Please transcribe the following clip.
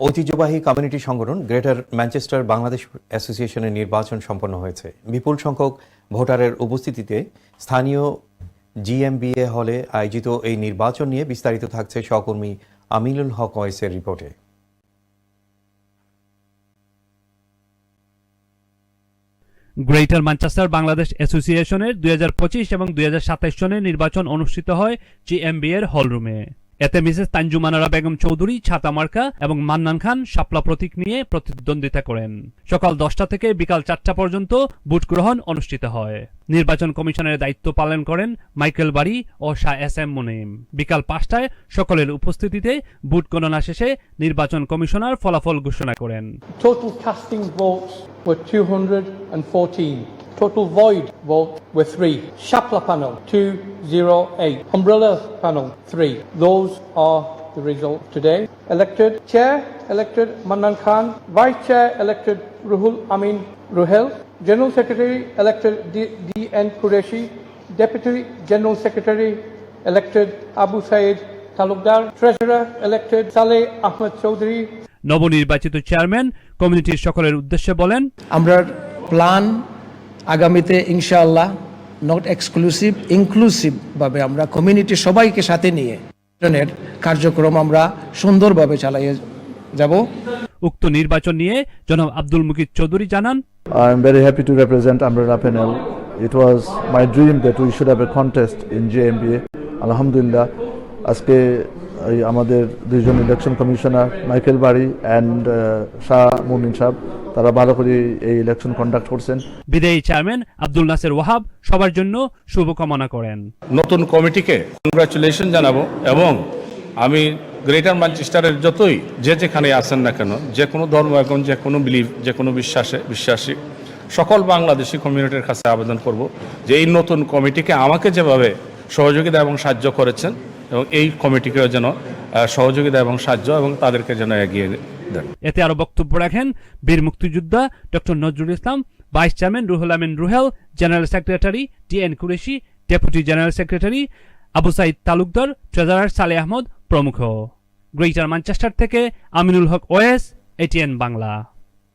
ঐতিহ্যবাহী কমিউনিটি সংগঠন greater Manchester Bangladesh অ্যাসোসিয়েশনের নির্বাচন সম্পন্ন হয়েছে। বিপুল সংখ্যক ভোটারের উপস্থিতিতে স্থানীয় জিএমবিএ হলে আয়োজিত এই নির্বাচন নিয়ে বিস্তারিত থাকছে সহকর্মী আমিনুল হক ওয়েসের রিপোর্টে। গ্রেটার ম্যানচেস্টার বাংলাদেশ অ্যাসোসিয়েশনের দুই হাজার পঁচিশ এবং দুই সনের নির্বাচন অনুষ্ঠিত হয় জিএমবি এর হলরুমে এতে মিসেস তানজুমানারা বেগম চৌধুরী, ছাতা মার্কা এবং মান্নান খান শাপলা প্রতীক নিয়ে প্রতিদ্বন্দ্বিতা করেন। সকাল দশটা থেকে বিকাল চারটা পর্যন্ত ভোট গ্রহণ অনুষ্ঠিত হয়। নির্বাচন কমিশনের দায়িত্ব পালন করেন মাইকেল বাড়ি ও শাহ এস এম মুনিম। বিকাল পাঁচটায় সকলের উপস্থিতিতে ভোট গণনা শেষে নির্বাচন কমিশনার ফলাফল ঘোষণা করেন। Total casting votes were 214. Total void vote were 3. Shapla panel 208. Umbrella panel 3. Those are the results today. Elected Chair elected Manan Khan. Vice Chair elected Ruhul Amin Ruhel. General Secretary elected D- D.N. Qureshi. Deputy General Secretary elected Abu Said Talukdar. Treasurer elected Saleh Ahmed Chaudhry. নবনির্বাচিত chairman কমিউনিটির সকলের উদ্দেশ্যে বলেন আমরা plan আগামীতে ইনশাআল্লাহ not exclusive inclusive ভাবে আমরা কমিউনিটি সবাইকে সাথে নিয়ে কার্যক্রম আমরা সুন্দরভাবে চালিয়ে যাব উক্ত নির্বাচন নিয়ে জনাব আব্দুল মুকিদ চৌধুরী জানান I'm very happy to represent Umbrella Panel. It was my dream that we should have a contest in JMBA. Alhamdulillah, আজকে এই আমাদের দুইজন election commissioner Michael Bari and Shah Mumin সাহেব তারা ভালো করে এই ইলেকশন কন্ডাক্ট করছেন। বিদায়ী চেয়ারম্যান আব্দুল নাসের ওয়াহাব সবার জন্য শুভকামনা করেন। নতুন কমিটিকে কংগ্রাচুলেশন জানাব এবং আমি গ্রেটার ম্যানচেস্টারের যতই যে যেখানে আছেন না কেন যে কোনো ধর্ম এবং যে কোনো বিলিভ যে কোনো বিশ্বাসে বিশ্বাসী সকল বাংলাদেশি কমিউনিটির কাছে আবেদন করব যে এই নতুন কমিটিকে আমাকে যেভাবে সহযোগিতা এবং সাহায্য করেছেন এবং এই কমিটিকেও যেন সহযোগিতা এবং সাহায্য এবং তাদেরকে যেন এগিয়ে এতে আরও বক্তব্য রাখেন বীর মুক্তিযোদ্ধা doctor Nazrul Islam, vice chairman Ruhul Amin Ruhel, general secretary T N Qureshi, deputy general secretary Abu Sayeed Talukdar, treasurer Saleh Ahmed প্রমুখ। গ্রেটার ম্যানচেস্টার থেকে আমিনুল হক ওয়েস এটিএন বাংলা।